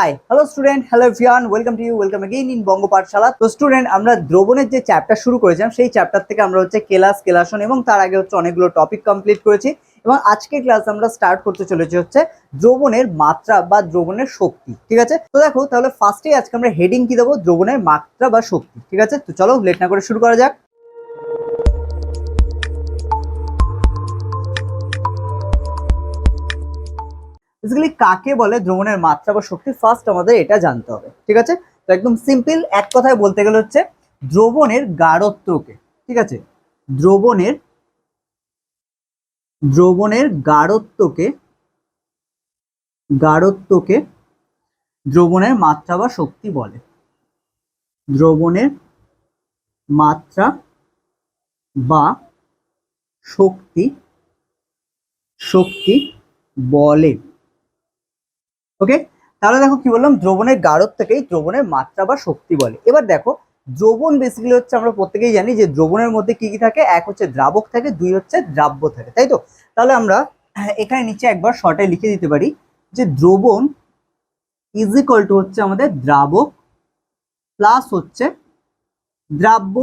High hello student hello ভিয়ান welcome to you welcome again in Banga Pathshala তো student আমরা দ্রবণের যে chapter শুরু করেছিলাম, সেই চ্যাপ্টার থেকে আমরা হচ্ছে কেলাস, কেলাসন এবং তার আগে হচ্ছে অনেকগুলো টপিক কমপ্লিট করেছি এবং আজকে ক্লাস আমরা স্টার্ট করতে চলেছি হচ্ছে দ্রবণের মাত্রা বা দ্রবণের শক্তি, ঠিক আছে? তো দেখো, তাহলে ফার্স্টেই আজকে আমরা হেডিং কি দেবো? দ্রবণের মাত্রা বা শক্তি, ঠিক আছে? তো চলো লেট না করে শুরু করা যাক। বেসিক্যালি কাকে বলে দ্রবণের মাত্রা বা শক্তি ফার্স্ট আমাদের এটা জানতে হবে, ঠিক আছে? তো একদম সিম্পল এক কথায় বলতে গেলে হচ্ছে দ্রবণের গাঢ়ত্বকে, ঠিক আছে? দ্রবণের দ্রবণের গাঢ়ত্বকে গাঢ়ত্বকে দ্রবণের মাত্রা বা শক্তি বলে। দ্রবণের মাত্রা বা শক্তি শক্তি বলে। ওকে তাহলে দেখো কি বললাম, দ্রবণের গাঢ়ত্বকেই দ্রবণের মাত্রা বা শক্তি বলে। এবার দেখো, দ্রবণ বেসিক্যালি হচ্ছে আমরা প্রত্যেকেই জানি যে দ্রবণের মধ্যে কি কি থাকে? এক হচ্ছে দ্রাবক থাকে, দুই হচ্ছে দ্রাব্য থাকে, তাই তো? তাহলে আমরা এখানে নিচে একবার শর্টে লিখে দিতে পারি যে দ্রবণ ইজ ইকুয়াল টু হচ্ছে আমাদের দ্রাবক প্লাস হচ্ছে দ্রাব্য,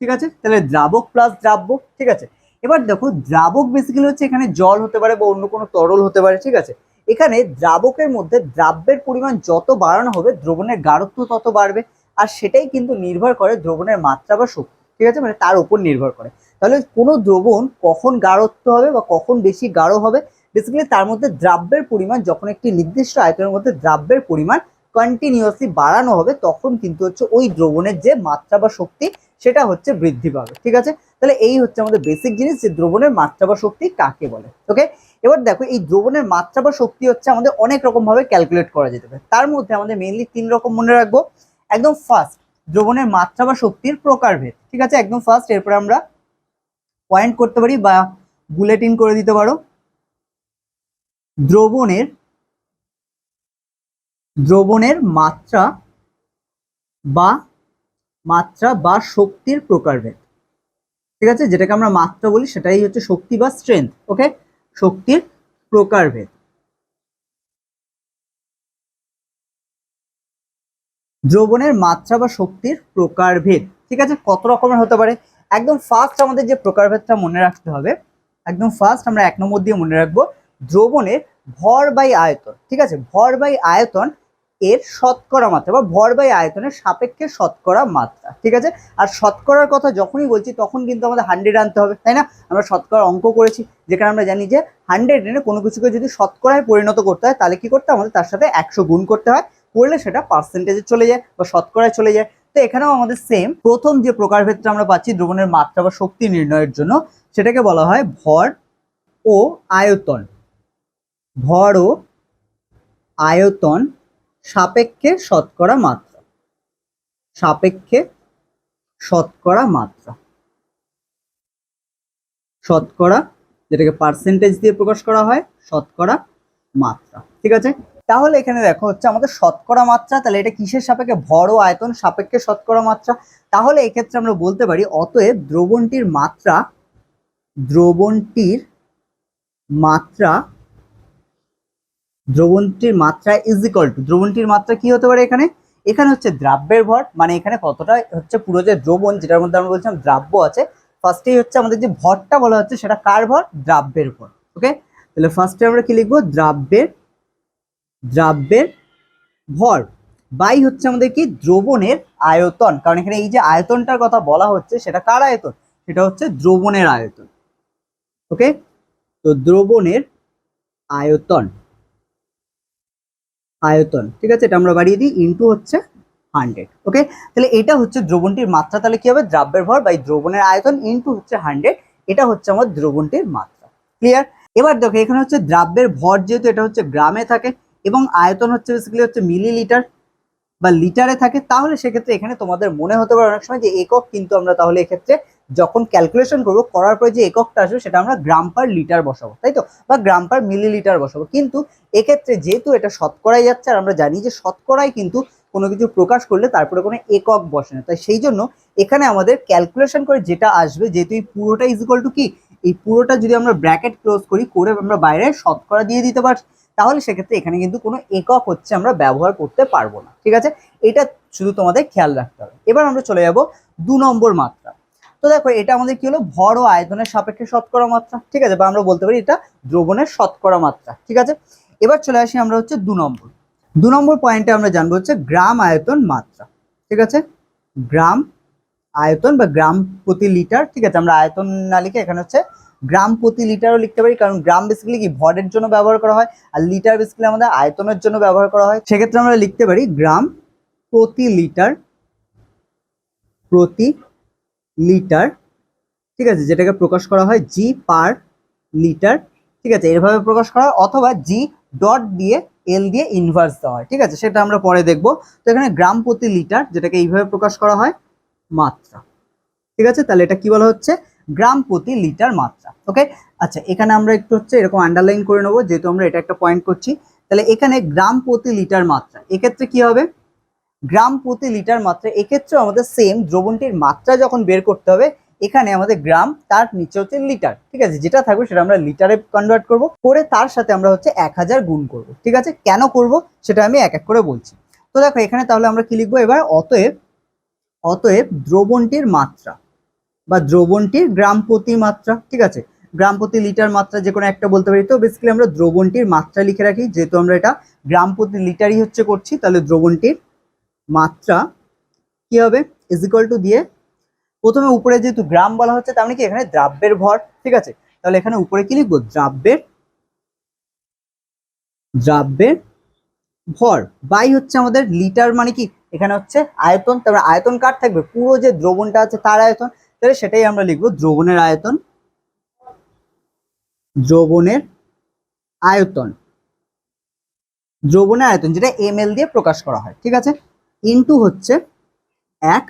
ঠিক আছে? তাহলে দ্রাবক প্লাস দ্রাব্য, ঠিক আছে? এবার দেখো, দ্রাবক বেসিক্যালি হচ্ছে এখানে জল হতে পারে বা অন্য কোনো তরল হতে পারে, ঠিক আছে? এখানে দ্রাবকের মধ্যে দ্রাব্যের পরিমাণ যত বাড়ানো হবে, দ্রবণের গাঢ়ত্ব তত বাড়বে। আর সেটাই কিন্তু নির্ভর করে দ্রবণের মাত্রা বা শক্তি, ঠিক আছে? মানে তার উপর নির্ভর করে। তাহলে কোনো দ্রবণ কখন গাঢ়ত্ব হবে বা কখন বেশি গাঢ় হবে? বেসিক্যালি তার মধ্যে দ্রাব্যের পরিমাণ, যখন একটি নির্দিষ্ট আয়তনের মধ্যে দ্রাব্যের পরিমাণ কন্টিনিউয়াসলি বাড়ানো হবে, তখন কিন্তু হচ্ছে ওই দ্রবণের যে মাত্রা বা শক্তি সেটা হচ্ছে বৃদ্ধি পাবে, ঠিক আছে? তাহলে এই হচ্ছে আমাদের বেসিক জিনিস যে দ্রবণের মাত্রা বা শক্তি কাকে বলে ওকে এবার দেখো, এই দ্রবণের মাত্রা বা শক্তি হচ্ছে আমাদের অনেক রকম ভাবে ক্যালকুলেট করা যেতে পারে। তার মধ্যে আমাদের মেনলি তিন রকম মনে রাখব। একদম ফার্স্ট দ্রবণের মাত্রা বা শক্তির প্রকারভেদ, ঠিক আছে? একদম ফার্স্ট এরপরে আমরা পয়েন্ট করতে পারি বা বুলেটিন করে দিতে পারো। দ্রবণের দ্রবণের মাত্রা বা মাত্রা বা শক্তির প্রকারভেদ। ঠিক আছে? যেটাকে আমরা মাত্রা বলি, সেটাই হচ্ছে শক্তি বা স্ট্রেংথ ওকে শক্তির প্রকারভেদ। দ্রবণের মাত্রা বা শক্তির প্রকারভেদ। ঠিক আছে? কত রকমের হতে পারে? একদম ফার্স্ট আমাদের যে প্রকারভেদটা মনে রাখতে হবে, একদম ফার্স্ট আমরা এক নম্বর দিয়ে মনে রাখব, দ্রবণের ভর বাই আয়তন। ঠিক আছে? ভর বাই আয়তন এর শতকরা মাত্রা বা ভর বাই আয়তনের সাপেক্ষে শতকরা মাত্রা, ঠিক আছে? আর শতকরার কথা যখনই বলছি, তখন কিন্তু আমাদের হান্ড্রেড আনতে হবে, তাই না? আমরা শতকরা অঙ্ক করেছি, যেখানে আমরা জানি যে হান্ড্রেড এনে কোনো কিছুকে যদি শতকরায় পরিণত করতে হয়, তাহলে কি করতে? আমাদের তার সাথে একশো গুণ করতে হয়, করলে সেটা পার্সেন্টেজে চলে যায় বা শতকরায় চলে যায়। তো এখানেও আমাদের সেম প্রথম যে প্রকারভেদটা আমরা পাচ্ছি, দ্রবণের মাত্রা বা শক্তি নির্ণয়ের জন্য, সেটাকে বলা হয় ভর ও আয়তন, ভর ও আয়তন সাপেক্ষে শতকরা মাত্রা। সাপেক্ষে শতকরা মাত্রা। শতকরা, যেটাকে পার্সেন্টেজ দিয়ে প্রকাশ করা হয়, শতকরা মাত্রা। ঠিক আছে? তাহলে এখানে দেখো হচ্ছে আমাদের শতকরা মাত্রা, তাহলে এটা কিসের সাপেক্ষে? ভর ও আয়তন সাপেক্ষে শতকরা মাত্রা। তাহলে এক্ষেত্রে আমরা বলতে পারি, অতএব দ্রবণটির মাত্রা দ্রবণটির মাত্রা দ্রবণটির মাত্রা ইজ ইকাল টু দ্রবণটির মাত্রা কি হতে পারে এখানে? এখানে হচ্ছে দ্রাব্যের ভর মানে এখানে কতটা হচ্ছে পুরো যে দ্রবণ যেটার মধ্যে আমরা বলছিলাম দ্রাব্য আছে ফার্স্টেই হচ্ছে আমাদের যে ভরটা বলা হচ্ছে সেটা কার ভর? দ্রাব্যের ভর ওকে তাহলে ফার্স্টে আমরা কি লিখব? দ্রাব্যের দ্রাব্যের ভর বাই হচ্ছে আমাদের কি? দ্রবণের আয়তন, কারণ এখানে এই যে আয়তনটার কথা বলা হচ্ছে সেটা কার আয়তন? সেটা হচ্ছে দ্রবণের আয়তন ওকে তো দ্রবণের আয়তন আয়তন, ঠিক আছে? এটা আমরা বাড়িয়ে দিই ইন্টু হচ্ছে হান্ড্রেড ওকে তাহলে এটা হচ্ছে দ্রবণটির মাত্রা, তাহলে কি হবে? দ্রাব্যের ভর বাই দ্রবণের আয়তন ইন্টু হচ্ছে হান্ড্রেড এটা হচ্ছে আমার দ্রবণটির মাত্রা ক্লিয়ার এবার দেখো, এখানে হচ্ছে দ্রাব্যের ভর যেহেতু এটা হচ্ছে গ্রামে থাকে এবং আয়তন হচ্ছে বেসিক্যালি হচ্ছে মিলিলিটার বা লিটারে থাকে, তাহলে সেক্ষেত্রে এখানে তোমাদের মনে হতে পারে অনেক সময় যে একক, কিন্তু আমরা তাহলে এক্ষেত্রে যখন ক্যালকুলেশন করব, করার পরে যে এককটা আসবে, সেটা আমরা গ্রাম পার লিটার বসাবো, তাই তো? বা গ্রাম পার মিলিলিটার বসাবো। কিন্তু এক্ষেত্রে যেহেতু এটা শতকরাই যাচ্ছে, আর আমরা জানি যে শতকরাই কিন্তু কোনো কিছু প্রকাশ করলে তারপরে কোনো একক বসে না। তাই সেই জন্য এখানে আমাদের ক্যালকুলেশন করে যেটা আসবে, যেহেতু এই পুরোটা ইজ টু কি? এই পুরোটা যদি আমরা ব্র্যাকেট ক্লোজ করি, করে আমরা বাইরে শতকরা দিয়ে দিতে পারছি, তাহলে সেক্ষেত্রে এখানে কিন্তু কোনো একক হচ্ছে আমরা ব্যবহার করতে পারব না, ঠিক আছে? এটা শুধু তোমাদের খেয়াল রাখতে হবে। এবার আমরা চলে যাব দু নম্বর মাত্রা। তো দেখো, এটা আমাদের কি হলো? ভর ও আয়তনের সাপেক্ষে শতকরা মাত্রা। ঠিক আছে? বা আমরা বলতে পারি এটা দ্রবণের শতকরা মাত্রা। ঠিক আছে? এবার চলে আসি আমরা হচ্ছে দু নম্বর। দু নম্বর পয়েন্টে আমরা জানব হচ্ছে গ্রাম আয়তন মাত্রা। ঠিক আছে? গ্রাম আয়তন বা গ্রাম প্রতি লিটার। ঠিক আছে? আমরা আয়তন না লিখে এখানে হচ্ছে গ্রাম প্রতি লিটারও লিখতে পারি, কারণ গ্রাম বেসিক্যালি কি? ভরের জন্য ব্যবহার করা হয়, আর লিটার বেসিক্যালি আমাদের আয়তনের জন্য ব্যবহার করা হয়। সেক্ষেত্রে আমরা লিখতে পারি গ্রাম প্রতি লিটার প্রতি লিটার, ঠিক আছে, যেটাকে প্রকাশ করা হয় জি পার লিটার ঠিক আছে, এভাবে প্রকাশ করা হয় অথবা জি ডট দিয়ে এল দিয়ে ইনভার্স দেওয়া হয়, ঠিক আছে, সেটা আমরা পরে দেখব। তো এখানে গ্রাম প্রতি লিটার, যেটাকে এইভাবে প্রকাশ করা হয়, মাত্রা, ঠিক আছে, তাহলে এটা কি বলা হচ্ছে? গ্রাম প্রতি লিটার মাত্রা ওকে আচ্ছা এখানে আমরা একটু হচ্ছে এরকম আন্ডারলাইন করে নেব, যেহেতু আমরা এটা একটা পয়েন্ট করছি, তাহলে এখানে গ্রাম প্রতি লিটার মাত্রা, এক্ষেত্রে কি হবে? গ্রাম প্রতি লিটার মাত্রা, এক্ষেত্রেও আমাদের সেম দ্রবণটির মাত্রা যখন বের করতে হবে, এখানে আমাদের গ্রাম তার নিচে হচ্ছে লিটার, ঠিক আছে? যেটা থাকবে সেটা আমরা লিটারে কনভার্ট করব, করে তার সাথে আমরা হচ্ছে এক হাজার গুণ করব, ঠিক আছে? কেন করব সেটা আমি এক এক করে বলছি। তো দেখো, এখানে তাহলে আমরা কি লিখব? এবার অতএব অতএব দ্রবণটির মাত্রা বা দ্রবণটির গ্রাম প্রতি মাত্রা, ঠিক আছে? গ্রাম প্রতি লিটার মাত্রা যে কোনো একটা বলতে পারি। তো বেসিক্যালি আমরা দ্রবণটির মাত্রা লিখে রাখি, যেহেতু আমরা এটা গ্রাম প্রতি লিটারই হচ্ছে করছি, তাহলে দ্রবণটির মাত্রা কি হবে? ইজ টু দিয়ে প্রথমে উপরে যেহেতু গ্রাম বলা হচ্ছে, তার মানে কি? এখানে দ্রাব্যের ভর, ঠিক আছে? তাহলে এখানে উপরে কি লিখব? দ্রাব্যের দ্রাব্যের ভর। বাই হচ্ছে আমাদের লিটার মানে কি? এখানে হচ্ছে আয়তন, তারপরে আয়তন কার থাকবে? পুরো যে দ্রবণটা আছে তার আয়তন। তাহলে সেটাই আমরা লিখব দ্রবণের আয়তন। দ্রবণের আয়তন। দ্রবণের আয়তন, যেটা এম দিয়ে প্রকাশ করা হয়, ঠিক আছে? ইনটু হচ্ছে এক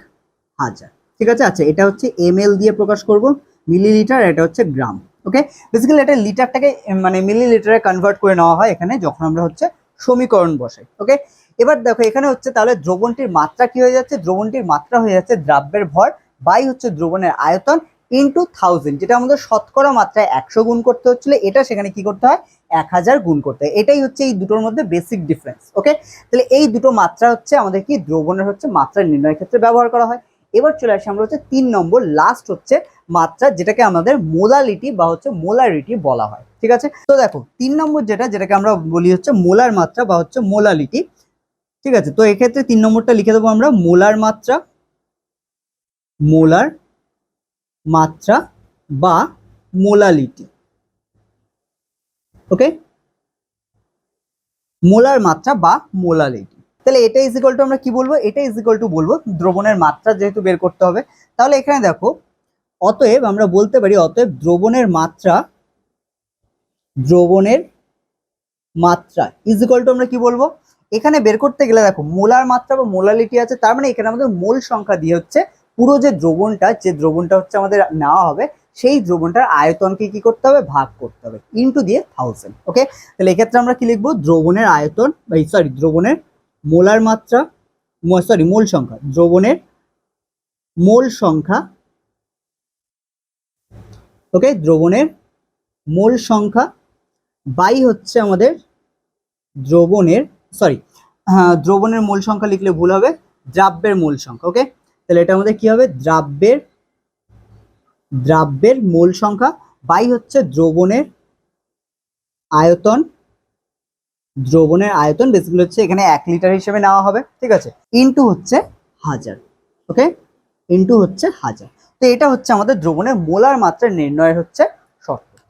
হাজার। ঠিক আছে? আচ্ছা এটা হচ্ছে এম দিয়ে প্রকাশ করব মিলিলিটার এটা হচ্ছে গ্রাম ওকে বেসিক্যালি এটা লিটারটাকে মানে মিলিলিটারে কনভার্ট করে নেওয়া হয় এখানে, যখন আমরা হচ্ছে সমীকরণ বসাই। ওকে এবার দেখো, এখানে হচ্ছে তাহলে দ্রবণটির মাত্রা কি হয়ে যাচ্ছে? দ্রবণটির মাত্রা হয়ে যাচ্ছে দ্রাব্যের ভর বাই হচ্ছে দ্রবণের আয়তন ইন্টু থাউজেন্ড যেটা আমাদের শতকরা মাত্রায় একশো গুণ করতে হচ্ছিল, এটা সেখানে কি করতে হয়? এক হাজার গুণ করতে হয়। এটাই হচ্ছে এই দুটোর মধ্যে বেসিক ডিফারেন্স ওকে তাহলে এই দুটো মাত্রা হচ্ছে আমাদের কি? দ্রবণের হচ্ছে মাত্রা নির্ণয়ের ক্ষেত্রে ব্যবহার করা হয়। এবার চলে আসি আমরা হচ্ছে তিন নম্বর লাস্ট হচ্ছে মাত্রা, যেটাকে আমাদের মোলালিটি বা হচ্ছে মোলারিটি বলা হয়, ঠিক আছে? তো দেখো, তিন নম্বর যেটা, যেটাকে আমরা বলি হচ্ছে মোলার মাত্রা বা হচ্ছে মোলালিটি ঠিক আছে? তো এক্ষেত্রে তিন নম্বরটা লিখে দেবো আমরা মোলার মাত্রা মোলার মাত্রা বা মোলালিটি। ওকে মোলার মাত্রা বা মোলালিটি। তাহলে এটা ইজ ইকুয়াল টু আমরা কি বলব? এটা ইজ ইকুয়াল টু বলব, দ্রবণের মাত্রা যেহেতু বের করতে হবে। তাহলে এখানে দেখো, অতএব আমরা বলতে পারি অতএব দ্রবণের মাত্রা দ্রবণের মাত্রা ইজ ইকুয়াল টু আমরা কি বলব? এখানে বের করতে গেলে দেখো, মোলার মাত্রা বা মোলালিটি আছে, তার মানে এখানে আমাদের মোল সংখ্যা দিয়ে হচ্ছে পুরো যে দ্রবণটা যে দ্রবণটা হচ্ছে আমাদের নেওয়া হবে, সেই দ্রবণটার আয়তনকে কি করতে হবে? ভাগ করতে হবে। ইনটু দিয়ে থাউজেন্ড ওকে তাহলে এক্ষেত্রে আমরা কি লিখব? দ্রবণের আয়তন সরি দ্রবণের মোলার মাত্রা সরি মোল সংখ্যা, দ্রবণের মোল সংখ্যা ওকে দ্রবণের মোল সংখ্যা, বাই হচ্ছে আমাদের দ্রবণের সরি দ্রবণের মোল সংখ্যা লিখলে ভুল হবে, দ্রাব্যের মোল সংখ্যা ওকে তাহলে এটা আমাদের কি হবে? দ্রাব্যের দ্রাব্যের মূল সংখ্যা বাই হচ্ছে দ্রবণের আয়তন। দ্রবণের আয়তন বেসিক্যালি হচ্ছে এখানে এক লিটার হিসেবে নেওয়া হবে, ঠিক আছে? ইনটু হচ্ছে হাজার ওকে ইনটু হচ্ছে হাজার। তো এটা হচ্ছে আমাদের দ্রবণের মোলার মাত্রা নির্ণয়ের হচ্ছে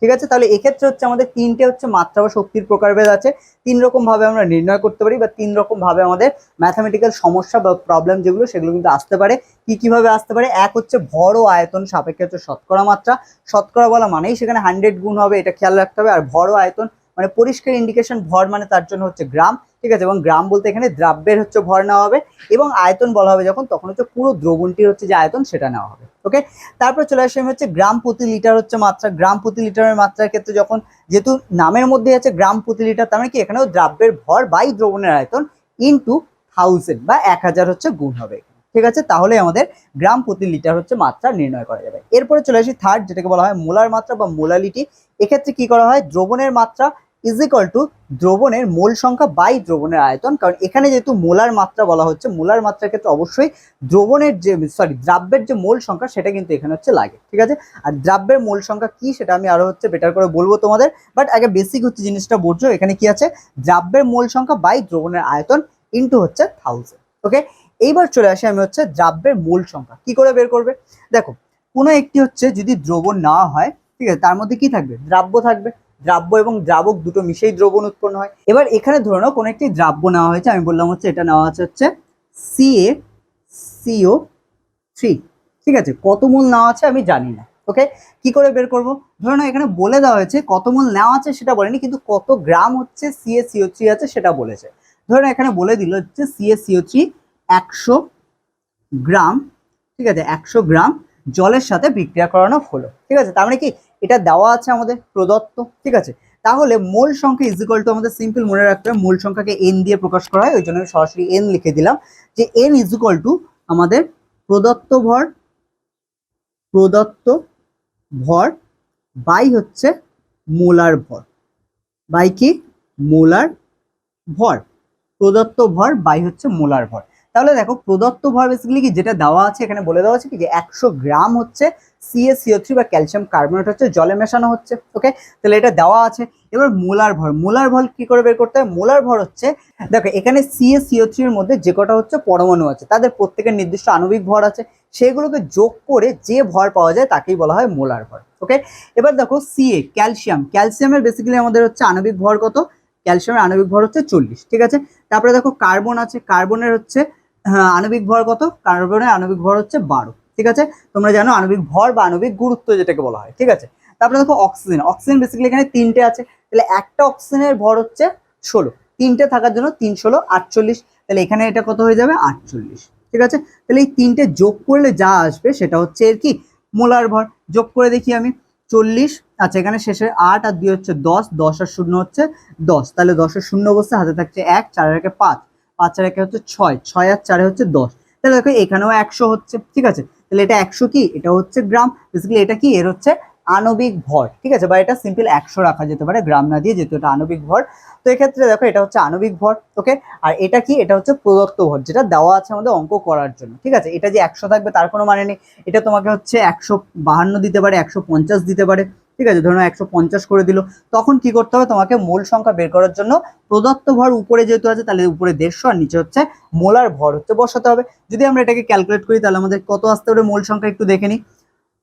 ঠিক আছে? তাহলে এক্ষেত্রে হচ্ছে আমাদের তিনটে হচ্ছে মাত্রা বা শক্তির প্রকারভেদ আছে। তিন রকমভাবে আমরা নির্ণয় করতে পারি বা তিন রকমভাবে আমাদের ম্যাথামেটিক্যাল সমস্যা বা প্রবলেম যেগুলো, সেগুলো কিন্তু আসতে পারে। কী, কীভাবে আসতে পারে? এক হচ্ছে ভর ও আয়তন সাপেক্ষে হচ্ছে শতকরা মাত্রা। শতকরা বলা মানেই সেখানে হান্ড্রেড গুণ হবে, এটা খেয়াল রাখতে হবে। আর ভর ও আয়তন মানে পরিষ্কার ইন্ডিকেশন ভর মানে তার জন্য হচ্ছে গ্রাম, ঠিক আছে? এবং গ্রাম বলতে এখানে দ্রাব্যের হচ্ছে ভর নেওয়া হবে এবং আয়তন বলা হবে যখন, তখন হচ্ছে পুরো দ্রবণটির হচ্ছে যে আয়তন সেটা নেওয়া হবে ওকে তারপর চলে আসে হচ্ছে গ্রাম প্রতি লিটার হচ্ছে মাত্রা। গ্রাম প্রতি লিটারের মাত্রার ক্ষেত্রে যখন যেহেতু নামের মধ্যে আছে গ্রাম প্রতি লিটার, তার মানে কি? এখানেও দ্রাব্যের ভর বাই দ্রবণের আয়তন ইন্টু থাউজেন্ড বা এক হাজার হচ্ছে গুণ হবে। ঠিক আছে? তাহলে আমাদের গ্রাম প্রতি লিটার হচ্ছে মাত্রা নির্ণয় করা যাবে। এরপরে চলে আসি থার্ড যেটাকে বলা হয় মোলার মাত্রা বা মোলালিটি। এক্ষেত্রে কি করা হয়? দ্রবণের মাত্রা ইজ ইকাল টু দ্রবণের মোল সংখ্যা বাই দ্রবণের আয়তন। কারণ এখানে যেহেতু মোলার মাত্রা বলা হচ্ছে, মোলার মাত্রার ক্ষেত্রে অবশ্যই দ্রবণের যে সরি দ্রাব্যের যে মোল সংখ্যা, সেটা কিন্তু এখানে হচ্ছে লাগে, ঠিক আছে? আর দ্রাব্যের মোল সংখ্যা কি, সেটা আমি আরও হচ্ছে বেটার করে বলব তোমাদের। বাট আগে বেসিক হচ্ছে জিনিসটা বোঝো। এখানে কি আছে? দ্রাব্যের মোল সংখ্যা বাই দ্রবণের আয়তন ইন্টু হচ্ছে থাউজেন্ড ওকে এইবার চলে আসি আমি হচ্ছে দ্রাব্যের মূল সংখ্যা। কি করে বের করবে? দেখো, কোনো একটি হচ্ছে যদি দ্রবণ না হয়, ঠিক আছে, তার মধ্যে কি থাকবে? দ্রাব্য থাকবে। দ্রাব্য এবং দ্রাবক দুটো মিশেই দ্রবণ উৎপন্ন হয়। এবার এখানে ধরে নাও, কোনো একটি দ্রাব্য নেওয়া হয়েছে, আমি বললাম হচ্ছে এটা নেওয়া আছে হচ্ছে সিএ সিও থ্রি ঠিক আছে, কত মূল নেওয়া আছে আমি জানি না, ওকে? কি করে বের করব? ধরে নাও, এখানে বলে দেওয়া হয়েছে কত মূল নেওয়া আছে সেটা বলেনি, কিন্তু কত গ্রাম হচ্ছে সিএ সিও থ্রি আছে সেটা বলেছে। ধরে নাও, এখানে বলে দিল হচ্ছে সিএ সিও থ্রি একশো গ্রাম, ঠিক আছে, একশো গ্রাম জলের সাথে বিক্রিয়া করানো হলো, ঠিক আছে, তার মানে কি এটা দেওয়া আছে আমাদের প্রদত্ত, ঠিক আছে, তাহলে মোল সংখ্যা ইজ টু আমাদের সিম্পল মনে রাখতে হবে, মোল সংখ্যাকে এন দিয়ে প্রকাশ করা হয়, ওই জন্য আমি সরাসরি এন লিখে দিলাম, যে এন ইজ টু আমাদের প্রদত্ত ভর প্রদত্ত ভর বাই হচ্ছে মোলার ভর, বাই কি? মোলার ভর, প্রদত্ত ভর বাই হচ্ছে মোলার ভর তাহলে দেখো প্রদত্ত ভর বেসিক্যালি কি? যেটা দেওয়া আছে, এখানে বলে দেওয়া আছে কি? যে একশো গ্রাম হচ্ছে C A C O three বা ক্যালসিয়াম কার্বনেট হচ্ছে, জলে মেশানো হচ্ছে ওকে তাহলে এটা দেওয়া আছে। এবার মোলার ভর মোলার ভর কি করে বের করতে হয়? মোলার ভর হচ্ছে, দেখো এখানে সিএসিও থ্রির মধ্যে যে কটা হচ্ছে পরমাণু আছে, তাদের প্রত্যেকের নির্দিষ্ট আণবিক ভর আছে, সেগুলোকে যোগ করে যে ভর পাওয়া যায় তাকেই বলা হয় মোলার ভর ওকে এবার দেখো সিএ ক্যালসিয়াম ক্যালসিয়ামের বেসিক্যালি আমাদের হচ্ছে আণবিক ভর কত? ক্যালসিয়ামের আণবিক ভর হচ্ছে চল্লিশ, ঠিক আছে? তারপরে দেখো কার্বন আছে কার্বনের হচ্ছে আণবিক ভর কত? কার্বনের আণবিক ভর হচ্ছে বারো। ঠিক আছে? তোমরা জানো আণবিক ভর বা আণবিক গুরুত্ব যেটাকে বলা হয়। ঠিক আছে? তারপরে দেখো অক্সিজেন। অক্সিজেন বেসিক্যালি এখানে তিনটে আছে। তাহলে একটা অক্সিজেনের ভর হচ্ছে ষোলো। তিনটে থাকার জন্য তিন ষোলো, আটচল্লিশ। তাহলে এখানে এটা কত হয়ে যাবে? আটচল্লিশ। ঠিক আছে? তাহলে এই তিনটে যোগ করলে যা আসবে সেটা হচ্ছে এর কি? মোলার ভর। যোগ করে দেখি আমি। চল্লিশ। আচ্ছা এখানে শেষে আট আর দুই হচ্ছে দশ। দশ আর শূন্য হচ্ছে দশ। তাহলে দশের শূন্য বসে হাতে থাকছে এক চারের একে পাঁচ। পাঁচ চার একে হচ্ছে ছয় ছয় আর চারে হচ্ছে দশ। তাহলে দেখো এখানেও একশো হচ্ছে, ঠিক আছে? তাহলে এটা একশো কি? এটা হচ্ছে গ্রাম। বেসিক্যালি এটা কি? এর হচ্ছে আণবিক ভর, ঠিক আছে? বা এটা সিম্পল একশো রাখা যেতে পারে, গ্রাম না দিয়ে, যেহেতু এটা আণবিক ভর। তো এক্ষেত্রে দেখো এটা হচ্ছে আণবিক ভর, ওকে? আর এটা কি? এটা হচ্ছে প্রদত্ত ভর, যেটা দেওয়া আছে আমাদের অঙ্ক করার জন্য, ঠিক আছে? এটা যে একশো থাকবে তার কোনো মানে নেই। এটা তোমাকে হচ্ছে একশো বাহান্ন দিতে পারে, একশো পঞ্চাশ দিতে পারে। ঠিক আছে? ধরুন একশো পঞ্চাশ করে দিল। তখন কি করতে হবে? তোমাকে মোল সংখ্যা বের করার জন্য প্রদত্ত ভর উপরে যেহেতু আছে, তাহলে উপরে দেড়শো আর নিচে হচ্ছে মোলার ভর হচ্ছে বসাতে হবে। যদি আমরা এটাকে ক্যালকুলেট করি, তাহলে আমাদের কত আসতে পারে মোল সংখ্যা একটু দেখে নিই।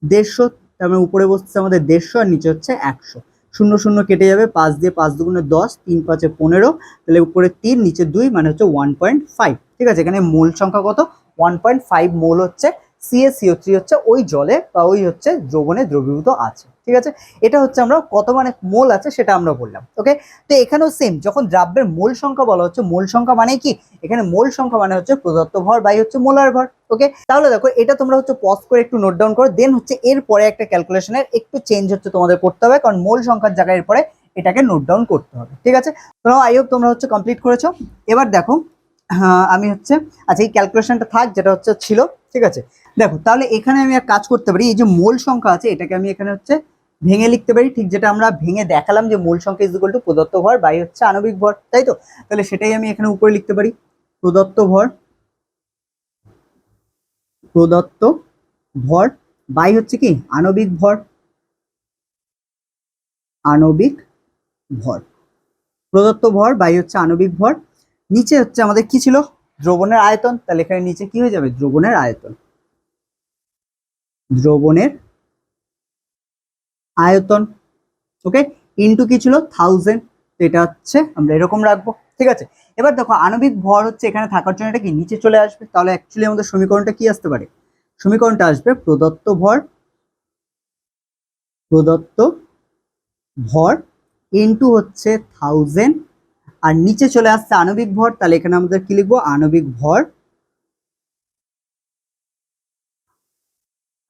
দেড়শো, তার মানে উপরে বসছে আমাদের দেড়শো আর নিচে হচ্ছে একশো। শূন্য শূন্য কেটে যাবে পাঁচ দিয়ে পাঁচ দুগুণে দশ, তিন পাঁচে পনেরো। তাহলে উপরে তিন, নিচে দুই মানে হচ্ছে ওয়ান পয়েন্ট ফাইভ ঠিক আছে? এখানে মোল সংখ্যা কত? ওয়ান পয়েন্ট ফাইভ মোল হচ্ছে সিএসিও থ্রি হচ্ছে ওই জলে বা ওই হচ্ছে দ্রবণে দ্রবীভূত আছে। ঠিক আছে? এটা হচ্ছে আমরা কত মানে মোল আছে সেটা আমরা বললাম ওকে তো এখানেও সেম যখন দ্রাব্যের মোল সংখ্যা বলা হচ্ছে মোল সংখ্যা মানে কি? এখানে মোল সংখ্যা মানে হচ্ছে প্রদত্ত ভর বাই হচ্ছে মোলার ভর ওকে তাহলে দেখো এটা তোমরা হচ্ছে পজ করে একটু নোট ডাউন করো দেন হচ্ছে এর পরে একটা ক্যালকুলেশনের একটু চেঞ্জ হচ্ছে তোমাদের করতে হবে কারণ মোল সংখ্যার জায়গায় এরপরে এটাকে নোট ডাউন করতে হবে ঠিক আছে? তোমরা আই হোপ তোমরা হচ্ছে কমপ্লিট করেছ। এবার দেখো হ্যাঁ, আমি হচ্ছে আচ্ছা এই ক্যালকুলেশনটা থাক যেটা হচ্ছে ছিল ঠিক আছে? দেখো, তাহলে এখানে আমি এক কাজ করতে পারি, এই যে মোল সংখ্যা আছে, এটাকে আমি এখানে হচ্ছে ভেঙে লিখতে পারি, ঠিক যেটা আমরা ভেঙে দেখালাম যে মূল সংখ্যা ইজ ইকুয়াল টু প্রদত্ত ভর বাই হচ্ছে আণবিক ভর, তাই তো? তাহলে সেটাই আমি এখানে উপরে লিখতে পারি, প্রদত্ত ভর প্রদত্ত ভর বাই হচ্ছে কি? আণবিক ভর আণবিক ভর, প্রদত্ত ভর বাই হচ্ছে আণবিক ভর, নিচে হচ্ছে আমাদের কি ছিল? দ্রবণের আয়তন, তাহলে এখানে নিচে কি হয়ে যাবে? দ্রবণের আয়তন। দ্রবণের আয়তন, ওকে? ইনটু কি ছিল? থাউজেন্ড এটা হচ্ছে আমরা এরকম রাখব, ঠিক আছে? এবার দেখো, আণবিক ভর হচ্ছে এখানে থাকার জন্য এটা কি নিচে চলে আসবে? তাহলে অ্যাকচুয়ালি আমাদের সমীকরণটা কি আসতে পারে? সমীকরণটা আসবে প্রদত্ত ভর প্রদত্ত ভর ইনটু হচ্ছে থাউজেন্ড আর নিচে চলে আসছে আণবিক ভর, তাহলে এখানে আমাদের কি লিখব? আণবিক ভর।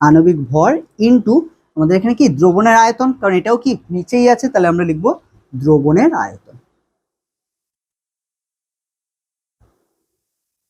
আণবিক ভর ইনটু আমাদের এখানে কি? দ্রবণের আয়তন, কারণ এটাও কি নিচেই আছে, তাহলে আমরা লিখব দ্রবণের আয়তন।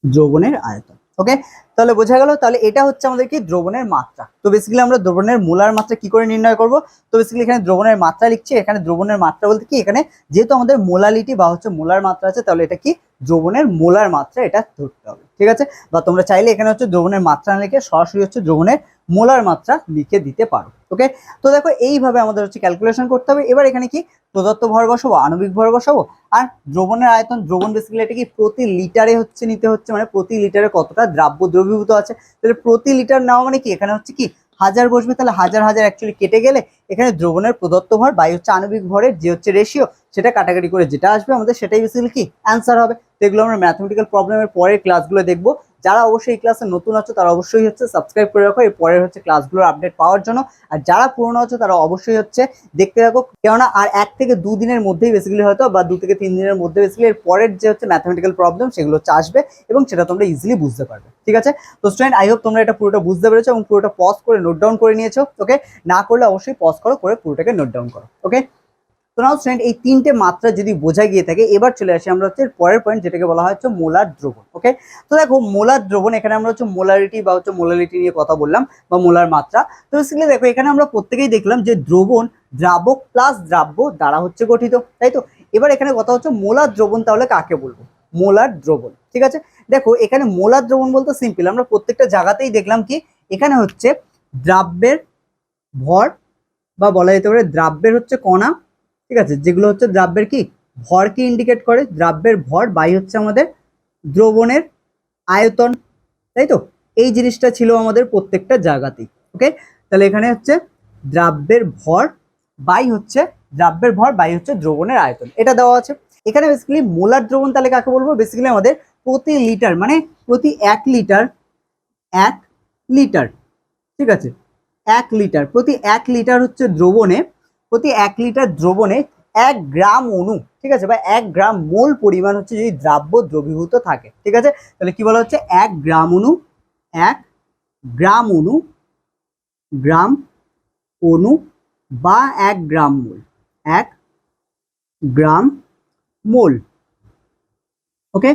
দ্রবণের আয়তন। ওকে তাহলে বোঝা গেল, তাহলে এটা হচ্ছে আমাদের কি দ্রবণের মাত্রা। তো বেসিক্যালি আমরা দ্রবণের মোলার মাত্রা কি করে নির্ণয় করব? তো বেসিক্যালি এখানে দ্রবণের মাত্রা লিখছি, এখানে দ্রবণের মাত্রা বলতে কি? এখানে যেহেতু আমাদের মোলালিটি বা হচ্ছে মোলার মাত্রা আছে, তাহলে এটা কি? দ্রবণের মোলার মাত্রা এটা ধরতে হবে, ঠিক আছে? বা তোমরা চাইলে এখানে হচ্ছে দ্রবণের মাত্রা না লিখে সরাসরি হচ্ছে দ্রবণের মোলার মাত্রা লিখে দিতে পারো। ওকে তো দেখো, এইভাবে আমাদের হচ্ছে ক্যালকুলেশন করতে হবে। এবার এখানে কি? প্রদত্ত ভর বসাবো, আণবিক ভর বসাবো। আর দ্রবণের আয়তন, দ্রবণ বেসিক্যালি এটা কি? প্রতি লিটারে হচ্ছে নিতে হচ্ছে মানে প্রতি লিটারে কতটা দ্রাব্য দ্রবীভূত আছে। তাহলে প্রতি লিটার নেওয়া মানে কি? এখানে হচ্ছে কি? হাজার বসবে, তাহলে হাজার হাজার অ্যাকচুয়ালি কেটে গেলে এখানে দ্রবণের প্রদত্ত ভর বাই হচ্ছে আণবিক ভরের যে হচ্ছে রেশিও সেটা কাটাকাটি করে যেটা আসবে আমাদের, সেটাই বেসিক্যালি কি? অ্যান্সার হবে। তো এগুলো আমরা ম্যাথমেটিক্যাল প্রবলেমের পরের ক্লাসগুলো দেখব। যারা অবশ্যই এই ক্লাসে নতুন আছো, তারা অবশ্যই হচ্ছে সাবস্ক্রাইব করে রাখো। এর পরের হচ্ছে ক্লাসগুলোর আপডেট পাওয়ার জন্য। আর যারা পুরনো আছো, তারা অবশ্যই হচ্ছে দেখতে থাকো। কেননা আর এক থেকে দু দিনের মধ্যেই বেসিক্যালি হয়তো বা দু থেকে তিন দিনের মধ্যে বেসিক্যালি এর পরের যে হচ্ছে ম্যাথমেটিক্যাল প্রবলেম সেগুলো হচ্ছে আসবে এবং সেটা তোমরা ইজিলি বুঝতে পারবে। ঠিক আছে? তো স্টুডেন্ট আই হোপ তোমরা এটা পুরোটা বুঝতে পেরেছ এবং পুরোটা পজ করে নোট ডাউন করে নিয়েছো ওকে না করলে অবশ্যই পজ করো, করে পুরোটাকে নোট ডাউন করো ওকে তো নাও স্টুডেন্ট এই তিনটে মাত্রা যদি বোঝা গিয়ে থাকে, এবার চলে আসি আমরা হচ্ছে পরের পয়েন্ট যেটাকে বলা হয় হচ্ছে মোলার দ্রবণ ওকে তো দেখো মোলার দ্রবণ, এখানে আমরা হচ্ছে মোলারিটি বা হচ্ছে মোলারিটি নিয়ে কথা বললাম, বা মোলার মাত্রা। তো বেসিক্যালি দেখো এখানে আমরা প্রত্যেকেই দেখলাম যে দ্রবণ দ্রাবক প্লাস দ্রাব্য দ্বারা হচ্ছে গঠিত, তাই তো? এবার এখানে কথা হচ্ছে মোলার দ্রবণ তাহলে কাকে বলব? মোলার দ্রবণ, ঠিক আছে? দেখো এখানে মোলার দ্রবণ বলতে সিম্পল আমরা প্রত্যেকটা জায়গাতেই দেখলাম কি, এখানে হচ্ছে দ্রাব্যের ভর, বা বলা যেতে পারে দ্রাব্যের হচ্ছে কণা ঠিক আছে? যেগুলো হচ্ছে দ্রাব্যের কি? ভরকে ইন্ডিকেট করে। দ্রাব্যের ভর বাই হচ্ছে আমাদের দ্রবণের আয়তন, তাই তো? এই জিনিসটা ছিল আমাদের প্রত্যেকটা জায়গাতেই ওকে তাহলে এখানে হচ্ছে দ্রাব্যের ভর বাই হচ্ছে, দ্রাব্যের ভর বাই হচ্ছে দ্রবণের আয়তন। এটা দেওয়া আছে। এখানে বেসিক্যালি মোলার দ্রবণ তাহলে কাকে বলব? বেসিক্যালি আমাদের প্রতি লিটার মানে প্রতি এক লিটার এক লিটার ঠিক আছে? এক লিটার প্রতি এক লিটার হচ্ছে দ্রবণে প্রতি এক লিটার দ্রবণে এক গ্রাম অণু ঠিক আছে? বা এক গ্রাম মোল পরিমাণ হচ্ছে যদি দ্রাব্য দ্রবীভূত থাকে, ঠিক আছে? তাহলে কি বলা হচ্ছে? এক গ্রাম অণু এক গ্রাম অণু গ্রাম অণু বা এক গ্রাম মোল, এক গ্রাম মোল। ওকে?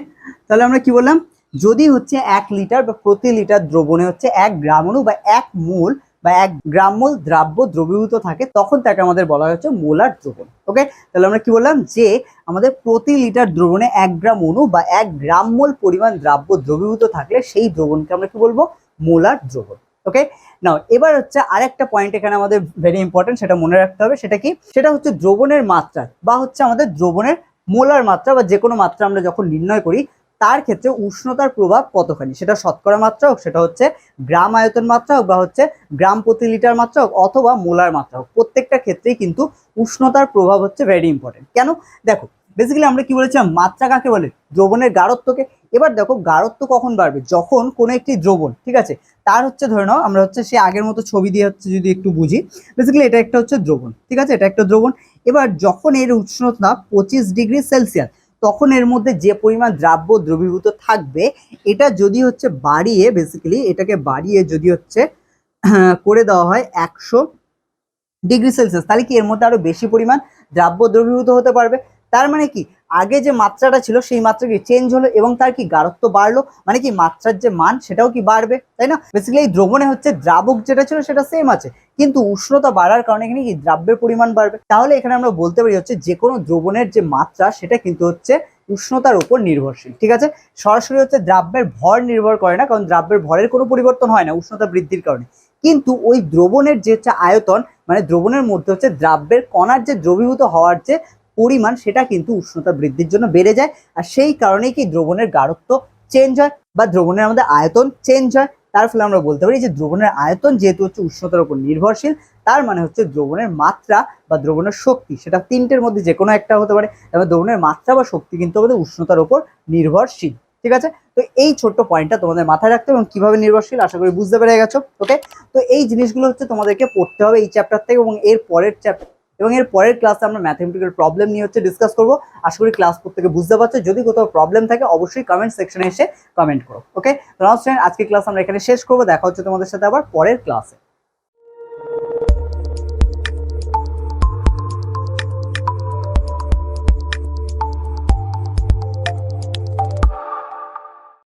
তাহলে আমরা কি বললাম? যদি হচ্ছে এক লিটার বা প্রতি লিটার দ্রবণে হচ্ছে এক গ্রাম অণু বা এক মোল বা এক গ্রাম মোল দ্রাব্য দ্রবীভূত থাকে, তখন তাকে আমাদের বলা হচ্ছে মোলার দ্রবণ। ওকে তাহলে আমরা কি বললাম যে, আমাদের প্রতি লিটার দ্রবণে এক গ্রাম অণু বা এক গ্রাম মোল পরিমাণ দ্রাব্য দ্রবীভূত থাকলে সেই দ্রবণকে আমরা কি বলব? মোলার দ্রবণ। ওকে নাও এবার হচ্ছে আরেকটা পয়েন্ট এখানে আমাদের ভেরি ইম্পর্টেন্ট সেটা মনে রাখতে হবে, সেটা কি? সেটা হচ্ছে দ্রবণের মাত্রা বা হচ্ছে আমাদের দ্রবণের মোলার মাত্রা বা যে কোনো মাত্রা আমরা যখন নির্ণয় করি তার ক্ষেত্রে উষ্ণতার প্রভাব কতখানি? সেটা শতকরা মাত্রা হোক, সেটা হচ্ছে গ্রাম আয়তন মাত্রা হোক বা হচ্ছে গ্রাম প্রতি লিটার মাত্রা হোক অথবা মোলার মাত্রা হোক, প্রত্যেকটা ক্ষেত্রেই কিন্তু উষ্ণতার প্রভাব হচ্ছে ভেরি ইম্পর্টেন্ট কেন? দেখো বেসিক্যালি আমরা কি বলেছিলাম? মাত্রা কাকে বলে? দ্রবণের গাঢ়ত্বকে। এবার দেখো, গাঢ়ত্ব কখন বাড়বে? যখন কোনো একটি দ্রবণ, ঠিক আছে? তার হচ্ছে ধরে নাও, আমরা হচ্ছে সে আগের মতো ছবি দিয়ে হচ্ছে যদি একটু বুঝি বেসিক্যালি এটা একটা হচ্ছে দ্রবণ, ঠিক আছে? এটা একটা দ্রবণ। এবার যখন এর উষ্ণতা পঁচিশ ডিগ্রি সেলসিয়াস তখন এর মধ্যে যে পরিমাণ দ্রাব্য দ্রবীভূত থাকবে, এটা যদি হচ্ছে বাড়িয়ে বেসিক্যালি এটাকে বাড়িয়ে যদি হচ্ছে, করে দেওয়া হয় একশো ডিগ্রি সেলসিয়াস, তাহলে কি এর মধ্যে আরও বেশি পরিমাণ দ্রাব্য দ্রবীভূত হতে পারবে? তার মানে কি? আগে যে মাত্রাটা ছিল সেই মাত্রা কি চেঞ্জ হলো এবং তার কি গাঢ়ত্ব বাড়লো? মানে কি মাত্রার যে মান সেটাও কি বাড়বে? তাই না? বেসিক্যালি এই দ্রবণে হচ্ছে দ্রাবক যেটা ছিল সেটা সেম আছে, কিন্তু উষ্ণতা বাড়ার কারণে এখানে কি দ্রাব্যের পরিমাণ বাড়বে? তাহলে এখানে আমরা বলতে পারি হচ্ছে যে কোনো দ্রবণের যে মাত্রা সেটা কিন্তু হচ্ছে উষ্ণতার উপর নির্ভরশীল, ঠিক আছে? সরাসরি হচ্ছে দ্রাব্যের ভর নির্ভর করে না, কারণ দ্রাব্যের ভরের কোনো পরিবর্তন হয় না উষ্ণতা বৃদ্ধির কারণে। কিন্তু ওই দ্রবণের যে হচ্ছে আয়তন মানে দ্রবণের মধ্যে হচ্ছে দ্রাব্যের কণার যে দ্রবীভূত হওয়ার যে পরিমাণ সেটা কিন্তু উষ্ণতা বৃদ্ধির জন্য বেড়ে যায় আর সেই কারণেই কি দ্রবণের গাঢ়ত্ব চেঞ্জ হয় বা দ্রবণের আমাদের আয়তন চেঞ্জ হয়। তার ফলে আমরা বলতে পারি যে দ্রবণের আয়তন যেহেতু হচ্ছে উষ্ণতার উপর নির্ভরশীল, তার মানে হচ্ছে দ্রবণের মাত্রা বা দ্রবণের শক্তি, সেটা তিনটের মধ্যে যে কোনো একটা হতে পারে তবে দ্রবণের মাত্রা বা শক্তি কিন্তু আমাদের উষ্ণতার উপর নির্ভরশীল, ঠিক আছে? তো এই ছোট্ট পয়েন্টটা তোমাদের মাথায় রাখতে এবং কীভাবে নির্ভরশীল আশা করি বুঝতে পেরে গেছো ওকে তো এই জিনিসগুলো হচ্ছে তোমাদেরকে পড়তে হবে এই চ্যাপ্টার থেকে এবং এর পরের চ্যাপ্টার এবং এর পরের ক্লাসে আমরা ম্যাথমেটিক্যাল প্রবলেম নিয়ে হচ্ছে ডিসকাস করব। আশা করি ক্লাস প্রত্যেকে বুঝতে পারছ। যদি কোথাও প্রবলেম থাকে, অবশ্যই কমেন্ট সেকশনে এসে কমেন্ট করো ওকে তো আজকে ক্লাস আমরা এখানে শেষ করব। দেখা হচ্ছে তোমাদের সাথে আবার পরের ক্লাসে